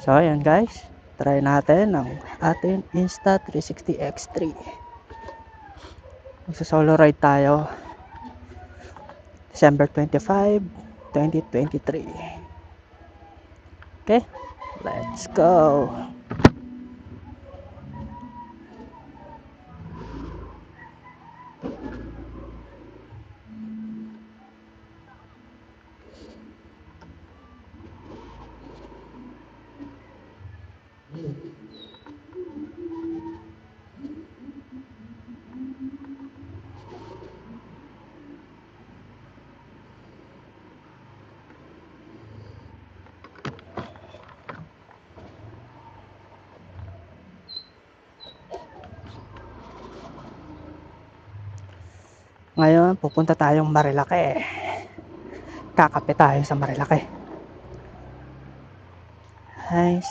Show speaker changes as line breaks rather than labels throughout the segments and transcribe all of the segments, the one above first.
So ayan guys, try natin ang ating Insta360 X3. Magsa-solo ride tayo. December 25, 2023. Okay, let's go. Ngayon, pupunta tayong Marilake. Kakape tayo sa Marilake. Guys,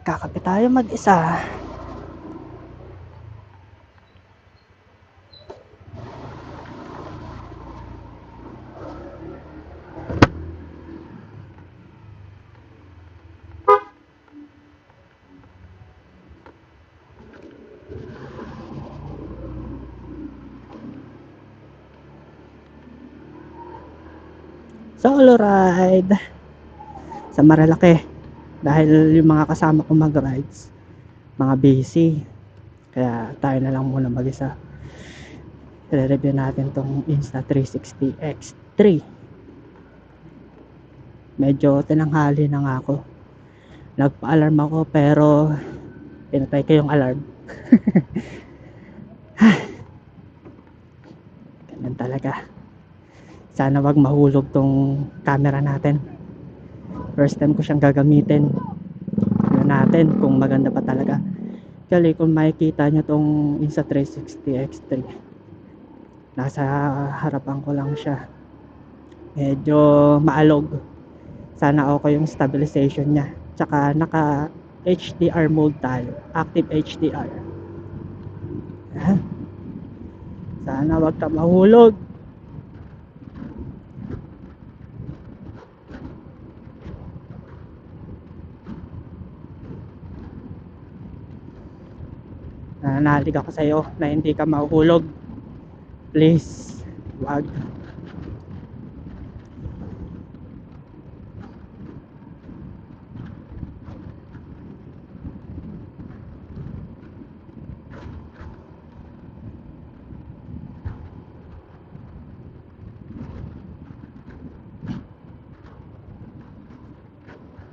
kakape tayo mag-isa. Solo ride sa Marilake. Dahil yung mga kasama ko mag-rides, mga busy. Kaya tayo na lang muna mag-isa. I-review natin tong Insta360 X3. Medyo tinanghali na nga ako. Nagpa-alarm ako pero pinatay ko yung alarm. Ganun talaga. Sana wag mahulog tong camera natin. First time ko siyang gagamitin. Tignan natin kung maganda pa talaga. Kali kung makikita nyo tong Insta360 X3. Nasa harapan ko lang siya. Medyo maalog. Sana okay yung stabilization niya. Tsaka naka HDR mode tayo. Active HDR. Sana wag ka mahulog. Nananalig ako sa'yo na hindi ka mahuhulog. Please wag.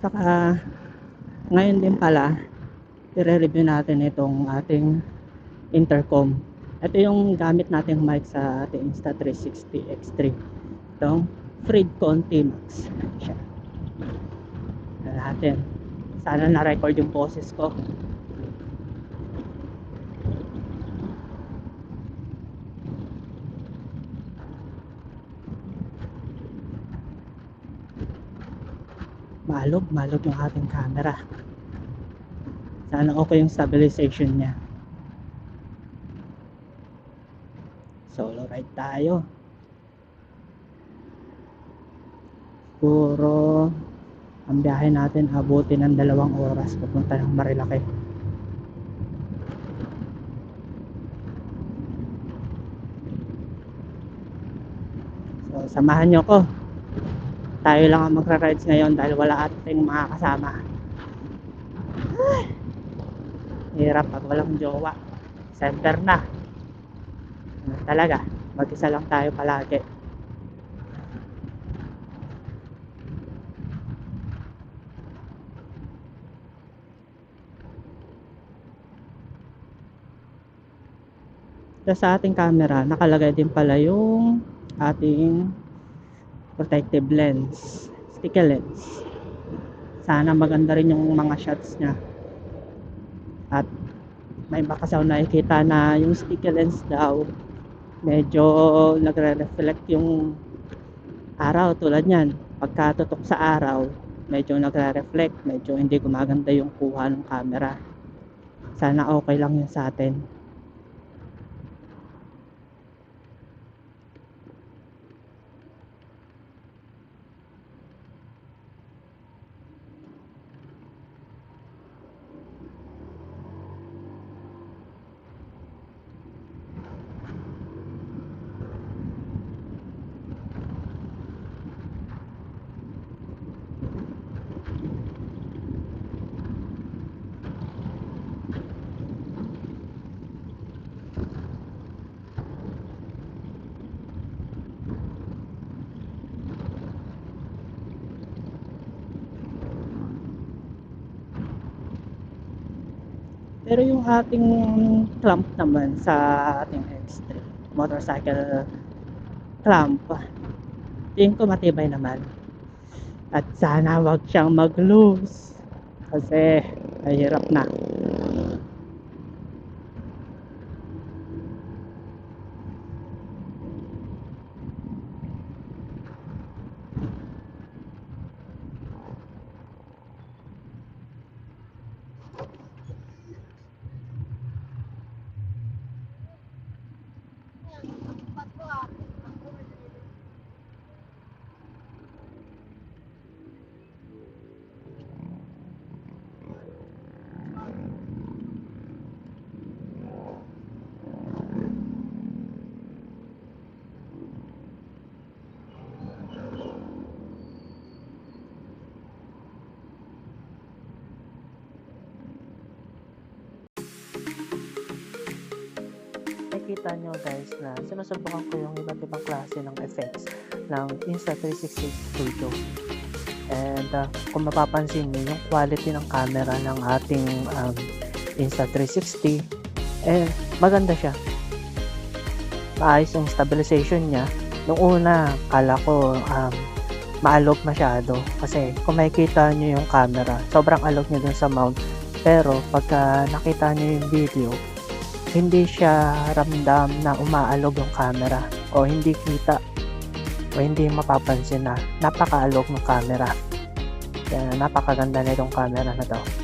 Saka ngayon din pala i-review natin itong ating intercom. Ito yung gamit nating mic sa ating Insta360 X3. Itong Freedcon T-Max. Natin. Sana na-record yung boses ko. Malog, malog yung ating camera. Sana okay yung stabilization niya. Solo ride tayo. Siguro ang biyahe natin abutin ng dalawang oras papunta ng Marilake. So, samahan nyo ko. Tayo lang ang magra-rides ngayon dahil wala ating mga kasama. Hirap pag walang jowa. Center na. Talaga, mag-isa lang tayo palagi. Ito sa ating camera, nakalagay din pala yung ating protective lens, sticky lens. Sana maganda rin yung mga shots niya. At may bakasaw nakikita na yung sticky lens daw medyo nagre-reflect yung araw tulad yan pagka tutok sa araw medyo nagre-reflect medyo hindi gumaganda yung kuha ng camera. Sana okay lang yun sa atin Pero yung ating clamp naman sa ating X3 motorcycle clamp, tingin ko matibay naman. At sana wag siyang mag-loose kasi mahirap na. Nakikita nyo guys na sinusubukan ko yung iba't ibang klase ng effects ng Insta360 Studio. And uh, kung mapapansin nyo, yung quality ng camera ng ating um, Insta360, eh, maganda siya. Maayos yung stabilization niya. Nung una, kala ko um, maalog masyado. Kasi kung makikita nyo yung camera, sobrang alog niya dun sa mount. Pero pagka nakita nyo yung video, hindi siya ramdam na umaalog yung camera o hindi kita o hindi mapapansin na napakaalog ng camera. Kaya napakaganda na itong camera na to.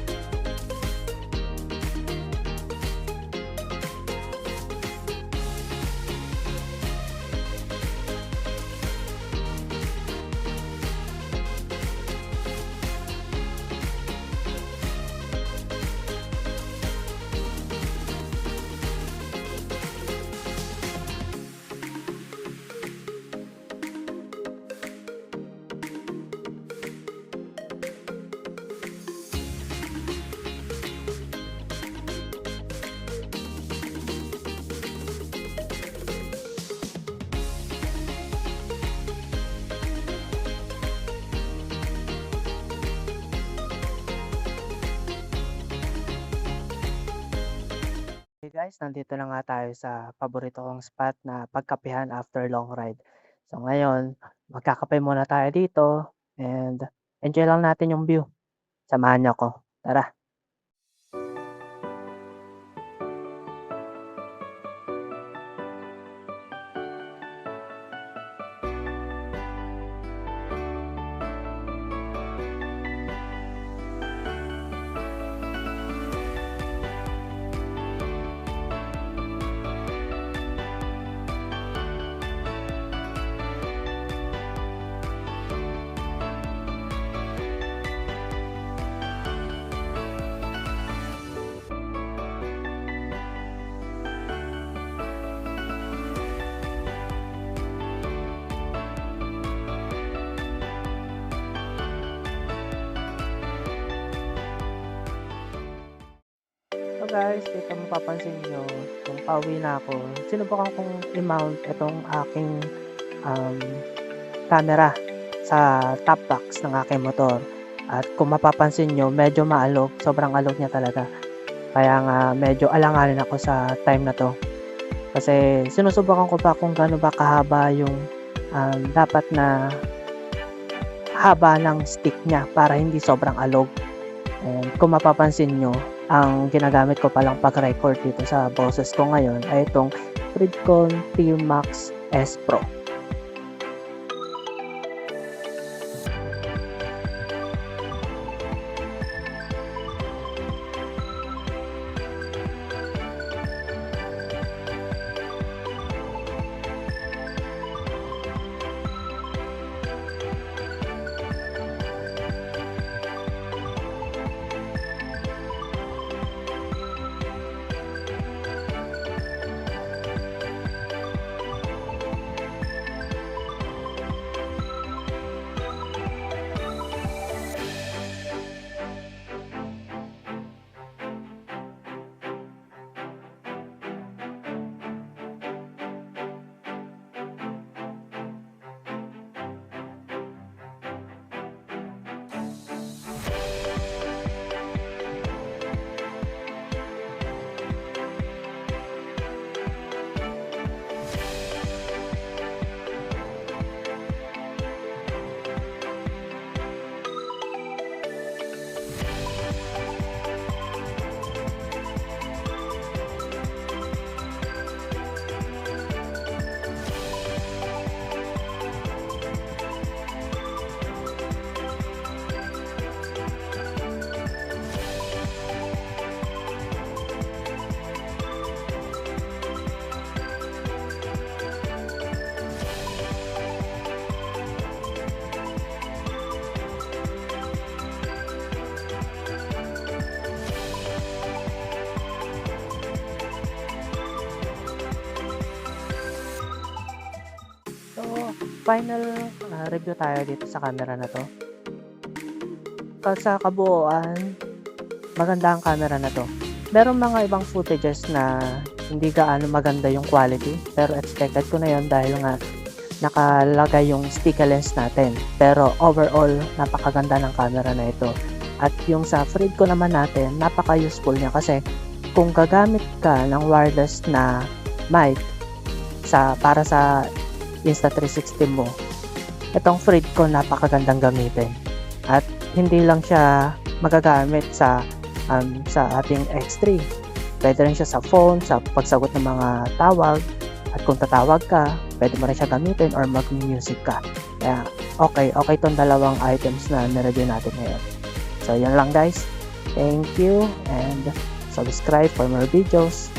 Guys, nandito na nga tayo sa paborito kong spot na pagkapihan after long ride. So ngayon, magkakape muna tayo dito and enjoy lang natin yung view. Samahan niyo ako. Tara. Guys, dito mapapansin nyo, kung pauwi na ako, sinubukan kong i-mount itong aking um, camera sa top box ng aking motor. At kung mapapansin nyo, medyo maalog, sobrang alog niya talaga. Kaya nga medyo alanganin ako sa time na to. Kasi sinusubukan ko pa kung gaano ba kahaba yung um, dapat na haba ng stick niya para hindi sobrang alog. And kung mapapansin nyo, ang ginagamit ko palang pag-record dito sa boses ko ngayon ay itong Fridcon T-Max S Pro. Final ah, review tayo dito sa camera na to. Sa kabuuan, maganda ang camera na to. Meron mga ibang footages na hindi gaano maganda yung quality, pero expected ko na yon dahil nga nakalagay yung sticky lens natin. Pero overall, napakaganda ng camera na ito. At yung sa Fred ko naman natin, napaka-useful niya kasi kung gagamit ka ng wireless na mic sa para sa Insta360 mo, itong Fred ko napakagandang gamitin. At hindi lang siya magagamit sa um, sa ating X3. Pwede rin siya sa phone, sa pagsagot ng mga tawag, at kung tatawag ka, pwede mo rin siya gamitin or mag-music ka. Kaya, okay, okay itong dalawang items na nireview natin ngayon. So, yan lang guys. Thank you and subscribe for more videos.